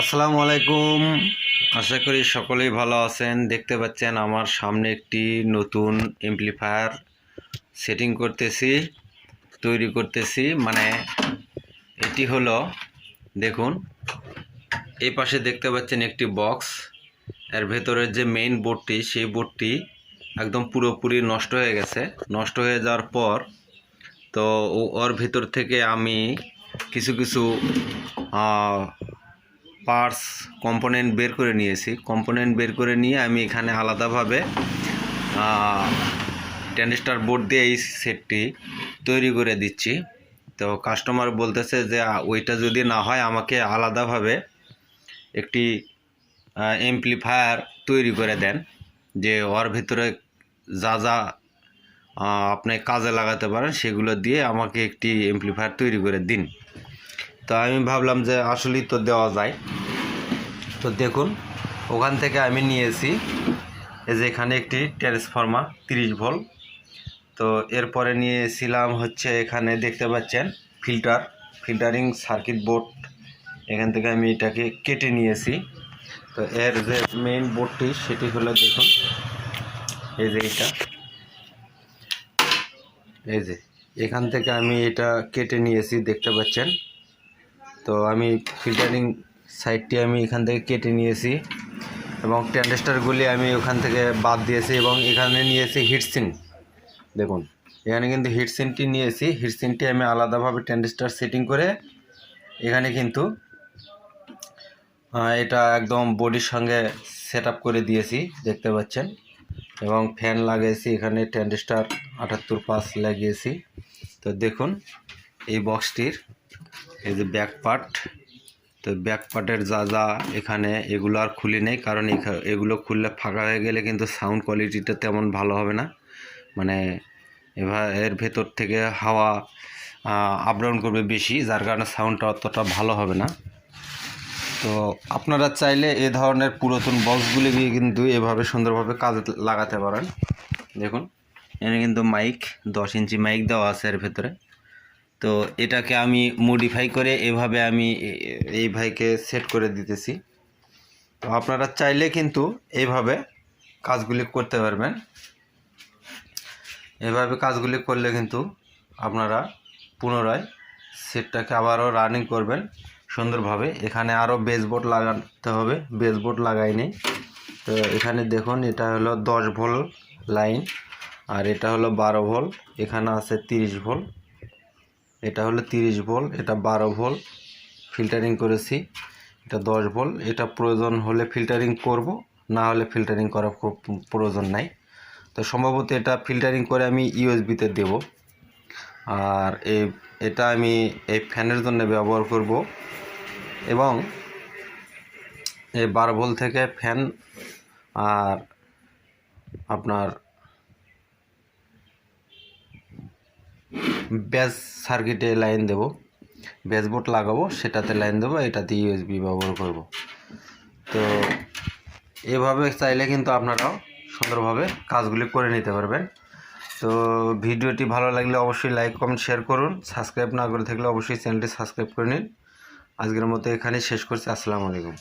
আসসালামু আলাইকুম। আশা করি সকলেই ভালো আছেন। দেখতে পাচ্ছেন আমার সামনে একটি নতুন এমপ্লিফায়ার সেটিং করতেছি, তৈরি করতেছি। মানে এটি হলো, দেখুন, এই পাশে দেখতে পাচ্ছেন একটি বক্স এর ভেতরের যে মেইন বোর্ডটি সেই বোর্ডটি একদম পুরোপুরি নষ্ট হয়ে গেছে। নষ্ট হয়ে যাওয়ার পর, তো ওর ভিতর থেকে আমি কিছু কিছু পার্টস কম্পোনেন্ট বের করে নিয়েছি। কম্পোনেন্ট বের করে নিয়ে আমি এখানে আলাদাভাবে টেনিস্টার বোর্ড দিয়ে এই সেটটি তৈরি করে দিচ্ছি। তো কাস্টমার বলতেছে যে ওইটা যদি না হয় আমাকে আলাদাভাবে একটি এমপ্লিফায়ার তৈরি করে দেন, যে ওর ভিতরে যা যা আপনি কাজে লাগাতে পারেন সেগুলো দিয়ে আমাকে একটি এমপ্লিফায়ার তৈরি করে দিন। তো আমি ভাবলাম যে আসলেই তো দেওয়া যায়। তো দেখুন, ওখান থেকে আমি নিয়েছি এই যে এখানে একটি ট্রান্সফর্মার তিরিশ ভোল্ট তো এরপরে নিয়েছিলাম হচ্ছে এখানে দেখতে পাচ্ছেন ফিল্টার ফিল্টারিং সার্কিট বোর্ড এখান থেকে আমি এটাকে কেটে নিয়েছি। তো এর যে মেইন বোর্ডটি সেটি হলো দেখুন, এই যে এটা। এই যে, এখান থেকে আমি এটা কেটে নিয়েছি, দেখতে পাচ্ছেন। তো আমি ফিল্টারিং সাইডটি আমি এখান থেকে কেটে নিয়েছি এবং ট্যান্ডেস্টারগুলি আমি ওখান থেকে বাদ দিয়েছি এবং এখানে নিয়েছি হিটসিন দেখুন, এখানে কিন্তু হিটসিনটি নিয়েছি। হিটসিনটি আমি আলাদাভাবে ট্যান্ডেস্টার সেটিং করে এখানে কিন্তু এটা একদম বডির সঙ্গে সেট করে দিয়েছি, দেখতে পাচ্ছেন। এবং ফ্যান লাগিয়েছি, এখানে ট্যান্ডেস্টার আটাত্তর পাস লাগিয়েছি। তো দেখুন, এই বক্সটির এই যে ব্যাক পার্ট তো ব্যাক পার্টের যা যা এখানে এগুলো আর খুলে নেই, কারণ এগুলো খুললে ফাঁকা হয়ে গেলে কিন্তু সাউন্ড কোয়ালিটিটা তেমন ভালো হবে না। মানে এবার এর ভেতর থেকে হাওয়া আপ ডাউন করবে বেশি, যার কারণে সাউন্ডটা অতটা ভালো হবে না। তো আপনারা চাইলে এ ধরনের পুরাতন বক্সগুলি দিয়ে কিন্তু এভাবে সুন্দরভাবে কাজে লাগাতে পারেন। দেখুন, এখানে কিন্তু মাইক দশ ইঞ্চি মাইক দেওয়া আছে এর ভেতরে। তো এটাকে আমি মডিফাই করে এভাবে আমি এই ভাইকে সেট করে দিতেছি। তো আপনারা চাইলে কিন্তু এইভাবে কাজগুলি করতে পারবেন। এভাবে কাজগুলি করলে কিন্তু আপনারা পুনরায় সেটটাকে আবারও রানিং করবেন সুন্দরভাবে। এখানে আরও বেসবোর্ড লাগাতে হবে বেসবোর্ড লাগাইনি। তো এখানে দেখুন, এটা হলো দশ ভোল্ট লাইন আর এটা হলো বারো ভোল্ট, এখানে আছে তিরিশ ভোল্ট। এটা হলো তিরিশ ভোল্ট এটা বারো ভোল্ট ফিল্টারিং করেছি, এটা দশ ভোল্ট এটা প্রয়োজন হলে ফিল্টারিং করব, না হলে ফিল্টারিং করার প্রয়োজন নাই। তো সম্ভবত এটা ফিল্টারিং করে আমি ইউএসবিতে দেব। আর এই, এটা আমি এই ফ্যানের জন্য ব্যবহার করব। এবং এই বারো ভোল্ট থেকে ফ্যান আর আপনার ব্যাস সার্কিটে লাইন দেব। ব্যাসবোর্ড লাগাবো, সেটাতে লাইন দেবো এটাতে ইউএসবি ব্যবহার করব। তো এভাবে চাইলে কিন্তু আপনারাও সুন্দরভাবে কাজগুলি করে নিতে পারবেন। তো ভিডিওটি ভালো লাগলে অবশ্যই লাইক কমেন্ট শেয়ার করুন। সাবস্ক্রাইব না করে থাকলে অবশ্যই চ্যানেলটি সাবস্ক্রাইব করে নিন। আজকের মতো এখানেই শেষ করছি। আসসালামু আলাইকুম।